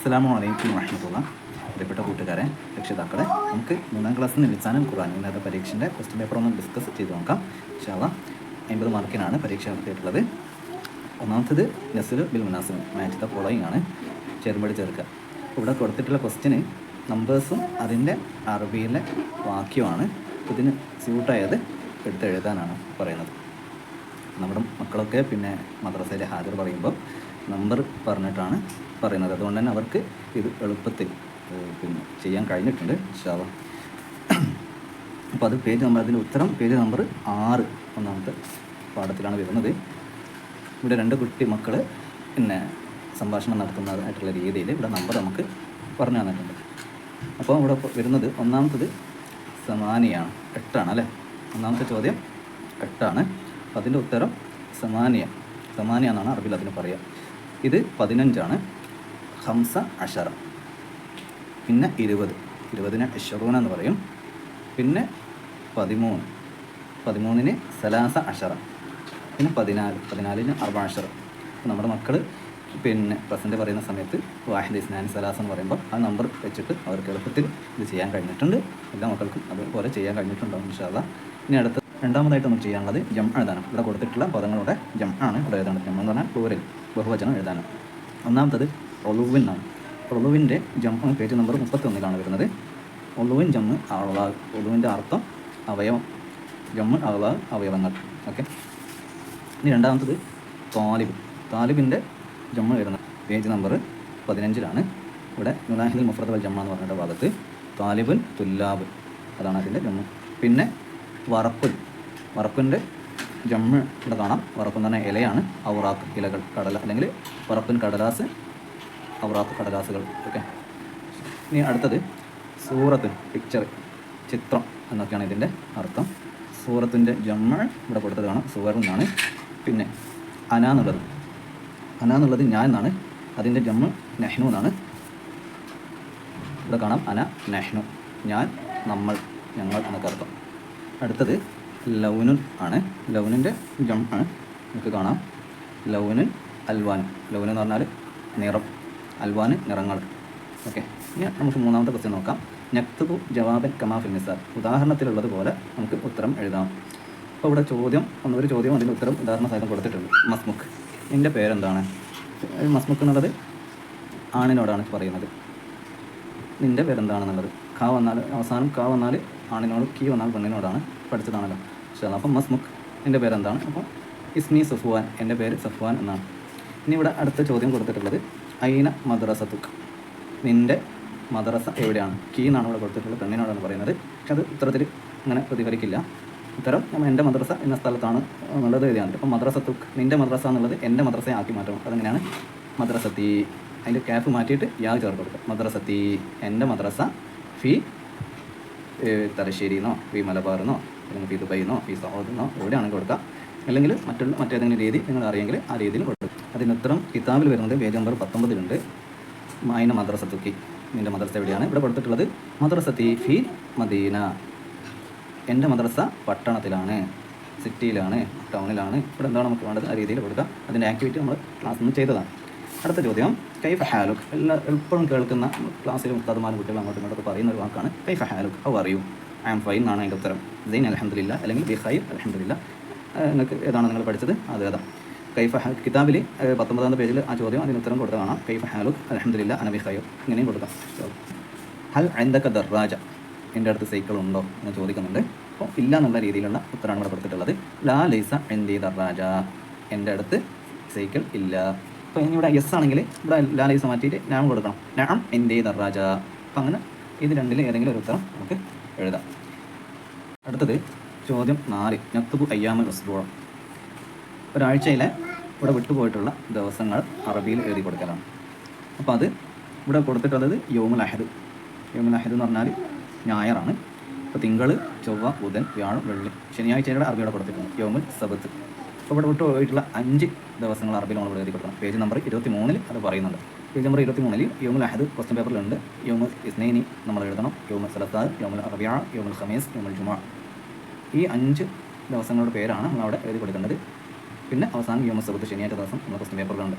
അസ്സാം വലൈക്കും വറഹമത്തുള്ള. പ്രിയപ്പെട്ട കൂട്ടുകാരെ രക്ഷിതാക്കളെ നമുക്ക് മൂന്നാം ക്ലാസ് നിന്ന് ലിസാനും ഖുറാൻ ഇന്നത്തെ പരീക്ഷന്റെ ക്വസ്റ്റ്യൻ പേപ്പർ ഒന്ന് ഡിസ്കസ് ചെയ്ത് നോക്കാം. ഷാള അമ്പത് മാർക്കിനാണ് പരീക്ഷ നടത്തിയിട്ടുള്ളത് ഒന്നാമത്തത് നസുൽ ബിൽ മുനാസിം മാച്ച് ദ ഫോളോയിങ് ആണ്. ചേർമ്പടി ചേർക്കുക. ഇവിടെ കൊടുത്തിട്ടുള്ള ക്വസ്റ്റ്യന് നമ്പേഴ്സും അതിന്റെ അറബിയിലെ വാക്യമാണ് ഇതിന് സ്യൂട്ടായത് എടുത്തെഴുതാനാണ് പറയുന്നത്. നമ്മുടെ മക്കളൊക്കെ പിന്നെ മദ്രസയിലെ ഹാജർ പറയുമ്പോൾ നമ്പർ പറഞ്ഞിട്ടാണ് പറയുന്നത്. അതുകൊണ്ട് തന്നെ അവർക്ക് ഇത് എളുപ്പത്തിൽ പിന്നെ ചെയ്യാൻ കഴിഞ്ഞിട്ടുണ്ട് ശാവ അപ്പോൾ അത് പേജ് നമ്പർ അതിന്റെ ഉത്തരം പേജ് നമ്പർ ആറ് ഒന്നാമത്തെ പാഠത്തിലാണ് വരുന്നത്. ഇവിടെ രണ്ട് കുട്ടി മക്കൾ പിന്നെ സംഭാഷണം നടത്തുന്നതായിട്ടുള്ള രീതിയിൽ ഇവിടെ നമ്പർ നമുക്ക് പറഞ്ഞു തന്നിട്ടുണ്ട്. അപ്പോൾ ഇവിടെ വരുന്നത് ഒന്നാമത്തത് സമാനിയാണ് എട്ടാണ് അല്ലേ? ഒന്നാമത്തെ ചോദ്യം എട്ടാണ്. അതിന്റെ ഉത്തരം സമാനിയ സമാനിയ എന്നാണ് അറബിൽ അതിന് പറയുക. ഇത് പതിനഞ്ചാണ്. ഹംസ അഷറ പിന്നെ ഇരുപത്. ഇരുപതിന് അഷറൂന എന്ന് പറയും. പിന്നെ പതിമൂന്ന്. പതിമൂന്നിന് സലാസ അഷറ പിന്നെ പതിനാല്. പതിനാലിന് അർബാഷറ നമ്മുടെ മക്കൾ പിന്നെ പ്രസന്റ് പറയുന്ന സമയത്ത് വാഹിദ് ഇസ്നാൻ സലാസ് എന്ന് പറയുമ്പോൾ ആ നമ്പർ വെച്ചിട്ട് അവർക്ക് എളുപ്പത്തിൽ ഇത് ചെയ്യാൻ കഴിഞ്ഞിട്ടുണ്ട്. എല്ലാ മക്കൾക്കും അതുപോലെ ചെയ്യാൻ കഴിഞ്ഞിട്ടുണ്ടാവും ഇൻഷാല്ല ഇനി അടുത്ത രണ്ടാമതായിട്ട് നമുക്ക് ചെയ്യാനുള്ളത് ജം എഴുതാനും ഇവിടെ കൊടുത്തിട്ടുള്ള പദങ്ങളുടെ ജം ആണ്. ഇവിടെ എഴുതാണ് ജം എന്ന് പറഞ്ഞാൽ പ്ലൂരൽ ബഹുവചനം എഴുതാനും ഒന്നാമത്തത് ഒളുവിനാണ് ഒളുവിന്റെ ജം പേജ് നമ്പർ മുപ്പത്തൊന്നിലാണ് വരുന്നത്. ഒളുവിൻ ജമ്മ് അള ഒളുവിന്റെ അർത്ഥം അവയവം. ജമ്മ് അള അവയവങ്ങൾ. ഓക്കെ. ഇനി രണ്ടാമത്തത് താലിബ്. താലിബിന്റെ ജമ്മ വരുന്നത് പേജ് നമ്പർ പതിനഞ്ചിലാണ്. ഇവിടെ യുനാഹിദിൽ മുഫ്രദ് ജമ്മ എന്ന് പറഞ്ഞ ഭാഗത്ത് താലിബുൻ തുല്ലാബ്. അതാണ് അതിന്റെ ജമ്മു. പിന്നെ വറപ്പുൽ വറപ്പിന്റെ ജമ്മ ഇവിടെ കാണാം വറപ്പൻ തന്നെ ഇലയാണ്. ഔറാത്ത് ഇലകൾ കടല അല്ലെങ്കിൽ വറപ്പിൻ കടലാസ് ഔറാത്ത് കടലാസുകൾ. ഓക്കെ. ഇനി അടുത്തത് സൂറത്ത് പിക്ചർ ചിത്രം എന്നൊക്കെയാണ് ഇതിന്റെ അർത്ഥം. സൂറത്തിന്റെ ജമ്മ ഇവിടെ കൊടുത്തത് കാണാം സുവർ എന്നാണ്. പിന്നെ അന എന്നുള്ളത്. അന എന്നുള്ളത് ഞാൻ എന്നാണ്. അതിന്റെ ജമ്മ നെഹ്നു എന്നാണ്. ഇവിടെ കാണാം. അന നെഹ്നു. ഞാൻ നമ്മൾ ഞങ്ങൾ എന്നൊക്കെ അർത്ഥം. അടുത്തത് ലൗനുൻ ആണ്. ലൗനിന്റെ ജം ആണ്. നമുക്ക് കാണാം. ലൗനുൻ അൽവാൻ. ലൗൻ എന്ന് പറഞ്ഞാൽ നിറം. അൽവാൻ നിറങ്ങൾ. ഓക്കെ. ഇനി നമുക്ക് മൂന്നാമത്തെ ക്വസ്റ്റ്യൻ നോക്കാം. നക്തുബു ജവാബൻ കമാഫിൽ നിസാർ ഉദാഹരണത്തിലുള്ളത് പോലെ നമുക്ക് ഉത്തരം എഴുതാം. അപ്പോൾ ഇവിടെ ചോദ്യം ഒന്നൊരു ചോദ്യം അതിന്റെ ഉത്തരം ഉദാഹരണ സഹിതം കൊടുത്തിട്ടുണ്ട്. മസ്മുഖ് എന്റെ പേരെന്താണ്? മസ്മുഖ് എന്നുള്ളത് ആണിനോടാണ് പറയുന്നത്. നിന്റെ പേരെന്താണെന്നുള്ളത്? ഖ വന്നാൽ അവസാനം ക വന്നാൽ ആണിനോട് കീ വന്നാൽ പെണ്ണിനോടാണ് പഠിച്ചതാണല്ലോ. ശരി അപ്പം മസ്മുഖ് എന്റെ പേരെന്താണ്? അപ്പോൾ ഇസ്മി സഫ്വാൻ എന്റെ പേര് സഫ്വാൻ എന്നാണ്. ഇനി ഇവിടെ അടുത്ത ചോദ്യം കൊടുത്തിട്ടുള്ളത് ഐന മദ്രസത്തുക്ക് നിന്റെ മദ്രസ എവിടെയാണ്? കീ എന്നാണ് ഇവിടെ കൊടുത്തിട്ടുള്ളത് പെണ്ണിനോടാണ് പറയുന്നത്. പക്ഷെ അത് ഉത്തരത്തിൽ അങ്ങനെ പ്രതിഫലിക്കില്ല. ഉത്തരം എന്റെ മദ്രസ എന്ന സ്ഥലത്താണ് എന്നുള്ളത് എഴുതിയാണ് അപ്പം മദ്രസത്തുക്ക് നിന്റെ മദ്രസ എന്നുള്ളത് എന്റെ മദ്രസയെ ആക്കി മാറ്റണം. അതെങ്ങനെയാണ്? മദ്രസത്തി. അതിന്റെ ക്യാഫ് മാറ്റിയിട്ട് യാ ചേർത്ത് കൊടുക്കുക. മദ്രസത്തി. എന്റെ മദ്രസ ഫി തലശ്ശേരിന്നോ ഫി മലബാറിന്നോ അല്ലെങ്കിൽ ഫി ദുബൈന്നോ ഫി സൗദിന്നോ എവിടെയാണെങ്കിൽ കൊടുക്കാം അല്ലെങ്കിൽ മറ്റുള്ള മറ്റേതെങ്കിലും രീതി നിങ്ങൾ അറിയെങ്കിൽ ആ രീതിയിൽ കൊടുക്കും. അതിന് കിതാബിൽ വരുന്നത് പേജ് നമ്പർ പത്തൊമ്പതിലുണ്ട്. മൈന മദ്രസത്തുക്കി നിന്റെ മദ്രസ എവിടെയാണ്? ഇവിടെ കൊടുത്തിട്ടുള്ളത് മദ്രസത്തി ഫി മദീന. എന്റെ മദ്രസ പട്ടണത്തിലാണ് സിറ്റിയിലാണ് ടൗണിലാണ്. ഇവിടെ എന്താണ് നമുക്ക് വേണ്ടത്? ആ രീതിയിൽ കൊടുക്കുക. അതിന്റെ ആക്ടിവിറ്റി നമ്മൾ ക്ലാസ്സിൽ നിന്ന് ചെയ്തതാണ്. അടുത്ത ചോദ്യം. കൈഫ ഹാലുക്ക് എല്ലാ എപ്പോഴും കേൾക്കുന്ന ക്ലാസ്സിലും ഉസ്താദുമാരും കുട്ടികൾ അങ്ങോട്ടും ഇങ്ങോട്ടും പറയുന്ന ഒരു വാക്കാണ് കൈഫ ഹാലുക്ക് how are you I am fine എന്നാണ് അതിന്റെ ഉത്തരം. ജെയിൻ അലഹമില്ല അല്ലെങ്കിൽ ബി ഹൈർ അലഹമില്ല നിങ്ങൾക്ക് ഏതാണ് നിങ്ങൾ പഠിച്ചത്? അത് ഏതാ? കൈഫ കിതാബിൽ പത്തൊമ്പതാം പേജിൽ ആ ചോദ്യം അതിന് ഉത്തരം കൊടുത്ത കാണാം കൈഫ ഹാലുക്ക് അലഹമില്ല അനബി ഹൈർ ഇങ്ങനെയും കൊടുക്കാം. ഹൽ എന്തൊക്കെ ദർറാജ എന്റെ അടുത്ത് സൈക്കിൾ ഉണ്ടോ എന്ന് ചോദിക്കുന്നുണ്ട്. അപ്പോൾ ഇല്ല എന്നുള്ള രീതിയിലുള്ള ഉത്തരമാണ് ഇവിടെ കൊടുത്തിട്ടുള്ളത്. ലാ ലൈസ എന്തി ദർറാജ എന്റെ അടുത്ത് സൈക്കിൾ ഇല്ല. അപ്പോൾ ഇനി ഇവിടെ എസ് ആണെങ്കിൽ ഇവിടെ ലാലൈസ് മാറ്റിയിട്ട് ഞാൻ കൊടുക്കണം. ഞാൻ എന്റെ ദർറാജ അപ്പം അങ്ങനെ ഇത് രണ്ടിൽ ഏതെങ്കിലും ഒരു ഉത്തരം നമുക്ക് എഴുതാം. അടുത്തത് ചോദ്യം നാല്. നത്തുബു അയ്യാമൽ റസ്ബോളം ഒരാഴ്ചയിലെ ഇവിടെ വിട്ടുപോയിട്ടുള്ള ദിവസങ്ങൾ അറബിയിൽ എഴുതി കൊടുക്കലാണ്. അപ്പോൾ അത് ഇവിടെ കൊടുത്തിട്ടുള്ളത് യോമുൽ അഹദ്. യോമുൽ അഹദ് എന്ന് പറഞ്ഞാൽ ഞായറാണ്. അപ്പോൾ തിങ്കൾ ചൊവ്വ ബുധൻ വ്യാഴം വെള്ളി. ശനിയാഴ്ചയുടെ അറബിയുടെ കൊടുത്തിട്ടുണ്ട്. യോമുൽ സബത്ത്. ഇവിടെ വിട്ടു പോയിട്ടുള്ള അഞ്ച് ദിവസങ്ങൾ അറബിയിൽ നമ്മൾ എഴുതി കൊടുക്കണം പേജ് നമ്പർ ഇരുപത്തി മൂന്നിൽ അത് പറയുന്നുണ്ട്. പേജ് നമ്പർ ഇരുപത്തി മൂന്നിൽ യോമുൽ അഹദ് ക്വസ്റ്റ്യൻ പേപ്പറിലുണ്ട് യോമുൽ ഇസ്നൈനി നമ്മൾ എഴുതണം. യോമുൽ സലത്താദ് യോമുൽ അറബിയ യോമുൽ ഖമീസ് യോമുൽ ജുമാ. ഈ അഞ്ച് ദിവസങ്ങളുടെ പേരാണ് നമ്മൾ അവിടെ എഴുതി കൊടുക്കേണ്ടത് പിന്നെ അവസാനം യോമ സബത്ത് ശനിയാഴ്ച ദിവസം നമ്മൾ ക്വസ്റ്റ്യൻ പേപ്പറിലുണ്ട്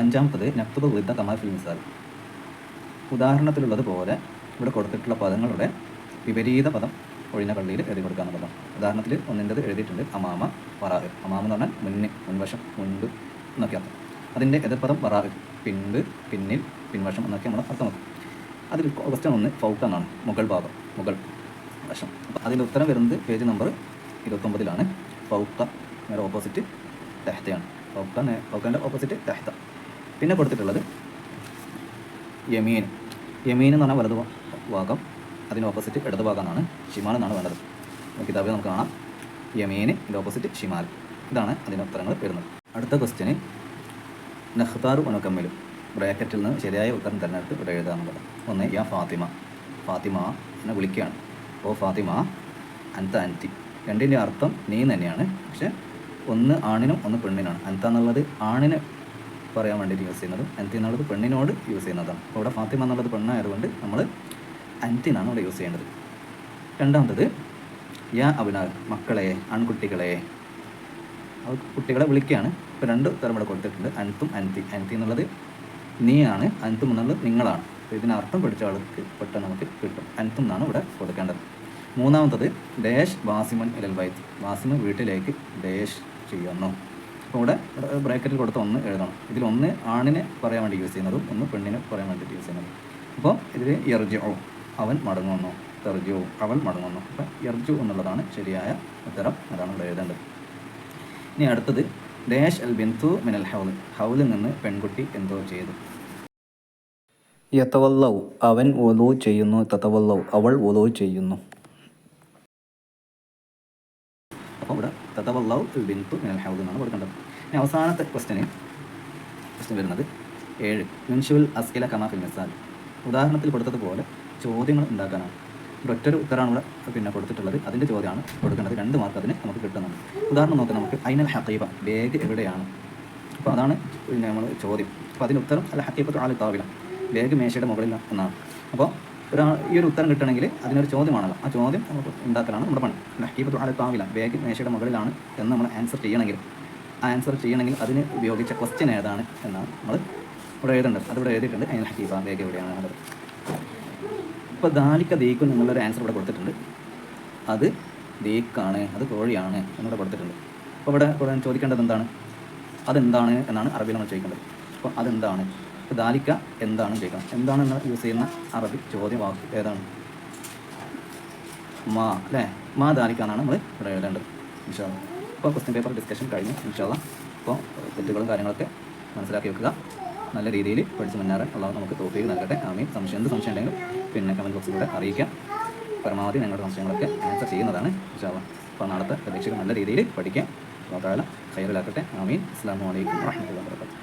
അഞ്ചാമത്തത് നക്തുബ വിരുദ്ധ കമാൽ ഫിൽ മിസാൽ. ഉദാഹരണത്തിലുള്ളത് ഇവിടെ കൊടുത്തിട്ടുള്ള പദങ്ങളുടെ വിപരീത പദം ഒഴിഞ്ഞ കള്ളിയിൽ എഴുതി കൊടുക്കുക എന്നുള്ളതാണ് ഉദാഹരണത്തിൽ ഒന്നിന്റെത് എഴുതിയിട്ടുണ്ട് അമാമ വറാഹ് അമാമ എന്ന് പറഞ്ഞാൽ മുന്നിൽ മുൻവശം മുൻപ് എന്നൊക്കെ അർത്ഥം. അതിന്റെ എതിർപദം വറാഹ് പിൻപ് പിന്നിൽ പിൻവശം എന്നൊക്കെ നമ്മൾ അർത്ഥമാക്കും അതിൽ ക്വസ്റ്റ്യൻ ഒന്ന് ഫൗക്ക എന്നാണ്. മുഗൾ ഭാഗം മുഗൾ വശം. അപ്പോൾ അതിന്റെ ഉത്തരം വരുന്നത് പേജ് നമ്പർ ഇരുപത്തൊമ്പതിലാണ്. ഫൗക്ക നേരെ ഓപ്പോസിറ്റ് തെഹ്തയാണ്. ഫൗക്ക ഫൗക്കന്റെ ഓപ്പോസിറ്റ് തെഹ്ത. പിന്നെ കൊടുത്തിട്ടുള്ളത് യമീൻ. യമീൻ എന്ന് പറഞ്ഞാൽ വലതു ഭാഗം അതിന് ഓപ്പോസിറ്റ് ഇടത് ഭാഗമാണ് ഷിമാൽ എന്നാണ് വേണ്ടത്. കിതാബിൽ നമുക്ക് കാണാം. യമേന് ഇതിന്റെ ഓപ്പോസിറ്റ് ഷിമാൽ. ഇതാണ് അതിന്റെ ഉത്തരങ്ങൾ വരുന്നത്. അടുത്ത ക്വസ്റ്റ്യന് നഖ്താറു ഉണക്കമ്മലും ബ്രാക്കറ്റിൽ നിന്ന് ശരിയായ ഉത്തരം തിരഞ്ഞെടുത്ത് ഇവിടെ എഴുതാമെന്നുള്ളത് ഒന്ന് യാ ഫാത്തിമ. ഫാത്തിമ എന്നെ വിളിക്കുകയാണ്. ഓ ഫാത്തിമ അൻത അൻതി രണ്ടിന്റെ അർത്ഥം നീ തന്നെയാണ്. പക്ഷെ ഒന്ന് ആണിനും ഒന്ന് പെണ്ണിനാണ്. അൻത എന്നുള്ളത് ആണിന് പറയാൻ വേണ്ടിയിട്ട് യൂസ് ചെയ്യുന്നത് അൻതി എന്നുള്ളത് പെണ്ണിനോട് യൂസ് ചെയ്യുന്നതാണ്. അപ്പോൾ ഇവിടെ ഫാത്തിമ എന്നുള്ളത് പെണ്ണായതുകൊണ്ട് നമ്മൾ അൻതി എന്നാണ് ഇവിടെ യൂസ് ചെയ്യേണ്ടത്. രണ്ടാമത്തത് യാ അഭിനാവ് മക്കളെ ആൺകുട്ടികളെ. അവർ കുട്ടികളെ വിളിക്കുകയാണ്. ഇപ്പോൾ രണ്ട് തരം ഇവിടെ കൊടുത്തിട്ടുണ്ട്. അൻത്തും അൻതി അൻതി എന്നുള്ളത് നീയാണ് അൻത്തും എന്നുള്ളത് നിങ്ങളാണ്. അപ്പോൾ ഇതിനർത്ഥം പഠിച്ച ആൾക്ക് പെട്ടെന്ന് നമുക്ക് കിട്ടും. അൻത്തും എന്നാണ് ഇവിടെ കൊടുക്കേണ്ടത്. മൂന്നാമത്തത് ഡേഷ് വാസിമൻ ഇലൽ വൈത്ത് വാസിമൻ വീട്ടിലേക്ക് ഡേഷ് ചെയ്യുന്നു. അപ്പോൾ ഇവിടെ ബ്രാക്കറ്റിൽ കൊടുത്ത ഒന്ന് എഴുതണം. ഇതിലൊന്ന് ആണിനെ പറയാൻ വേണ്ടി യൂസ് ചെയ്യുന്നതും ഒന്ന് പെണ്ണിനെ പറയാൻ വേണ്ടിയിട്ട് യൂസ് ചെയ്യുന്നതും. അപ്പോൾ ഇതിൽ എർജോ അവൻ മടങ്ങുന്നു തെർജു അവൻ മടങ്ങുന്നു അപ്പം എർജു എന്നുള്ളതാണ് ശരിയായ ഉത്തരം. അതാണ് ഇവിടെ എഴുതേണ്ടത്. ഇനി അടുത്തത്. ഡാഷ് അൽ ബിന്തു മിനൽ ഹൗൽ. ഹൗലിൽ നിന്ന് പെൺകുട്ടി എന്തോ ചെയ്തു. യത്തവല്ലവ് അവൻ ഒലു ചെയ്യുന്നു. തത്തവല്ലവ് അവൾ ഒലു ചെയ്യുന്നു. അപ്പോൾ ഇവിടെ തത്തവല്ലവ് ബിന്ദു ബിന്തു മിനൽ ഹൗൽ എന്നാണ് കൊടുക്കേണ്ടത്. ഇനി അവസാനത്തെ ക്വസ്റ്റ്യന് ക്വസ്റ്റ്യൻ വരുന്നത്. ഏഴ്. മുൻഷുൽ അസ്കില കമാഫിൽ മിസാൽ. ഉദാഹരണത്തിൽ കൊടുത്തതുപോലെ ചോദ്യങ്ങൾ ഉണ്ടാക്കാനാണ്. ഇവിടെ ഒറ്റൊരു ഉത്തരമാണ് ഇവിടെ പിന്നെ കൊടുത്തിട്ടുള്ളത്. അതിന്റെ ചോദ്യമാണ് കൊടുക്കേണ്ടത്. രണ്ട് മാർക്ക് അതിന് നമുക്ക് കിട്ടുന്നുണ്ട്. ഉദാഹരണം നോക്കാം നമുക്ക് അയിനൽ ഹക്കീബ ബേഗ് എവിടെയാണ്? അപ്പോൾ അതാണ് പിന്നെ നമ്മൾ ചോദ്യം. അപ്പോൾ അതിന് ഉത്തരം അല്ല ഹക്കീബത്ത് ആൾ താവില. ബേഗ് മേശയുടെ മുകളിൽ എന്നാണ്. അപ്പോൾ ഒരാൾ ഈ ഒരു ഉത്തരം കിട്ടണമെങ്കിൽ അതിനൊരു ചോദ്യമാണല്ലോ. ആ ചോദ്യം നമുക്ക് ഉണ്ടാക്കലാണ് നമ്മുടെ പണി. ഹക്കീബത്ത് ആൾ താവില ബേഗ് മേശയുടെ മുകളിലാണ് എന്ന് നമ്മൾ ആൻസർ ചെയ്യണമെങ്കിൽ. ആൻസർ ചെയ്യണമെങ്കിൽ അതിന് ഉപയോഗിച്ച ക്വസ്റ്റ്യൻ ഏതാണ് എന്നാണ് നമ്മൾ ഇവിടെ എഴുതേണ്ടത്. അതിവിടെ എഴുതിയിട്ടുണ്ട് അതിന് ഹക്കീബ ബേഗ് എവിടെയാണ് എന്നുള്ളത്. ഇപ്പോൾ ദാലിക്ക ദീക്കും നിങ്ങളൊരു ആൻസർ ഇവിടെ കൊടുത്തിട്ടുണ്ട്. അത് ദീക്കാണ് അത് കോഴിയാണ് എന്നിവിടെ കൊടുത്തിട്ടുണ്ട്. അപ്പോൾ ഇവിടെ ചോദിക്കേണ്ടത് എന്താണ്? അതെന്താണ് എന്നാണ് അറബിയിൽ നമ്മൾ ചോദിക്കേണ്ടത്. അപ്പോൾ അതെന്താണ്? ഇപ്പോൾ ദാലിക്ക എന്താണ് ചോദിക്കണം. എന്താണ് എന്താണെന്ന് യൂസ് ചെയ്യുന്ന അറബി ചോദ്യ വാക്ക് ഏതാണ്? മാ അല്ലേ? മാ ദാലിക്ക എന്നാണ് നമ്മൾ ഇവിടെ എഴുതേണ്ടത്. ഇൻഷാല്ല അപ്പോൾ ക്വസ്റ്റ്യൻ പേപ്പർ ഡിസ്കഷൻ കഴിഞ്ഞു. ഇൻഷാല്ല അപ്പോൾ തെറ്റുകളും കാര്യങ്ങളൊക്കെ മനസ്സിലാക്കി വെക്കുക. നല്ല രീതിയിൽ പഠിച്ച് മുന്നേറാൻ അള്ളാഹു നമുക്ക് തോപ്പിക്ക് നൽകട്ടെ. ആമീൻ. സംശയം എന്ത് സംശയം ഉണ്ടെങ്കിലും പിന്നെ കമന്റ് ബോക്സിലൂടെ അറിയിക്കാം. പരമാവധി നിങ്ങളുടെ സംശയങ്ങളൊക്കെ ആൻസർ ചെയ്യുന്നതാണ് ഇൻഷാല്ല അപ്പോൾ നാളത്തെ പ്രതീക്ഷകൾ നല്ല രീതിയിൽ പഠിക്കാം. താല അമീൻ ആമീൻ. അസ്സാം വലൈക്കും വാഹമത്തുള്ള വർക്കാത്തു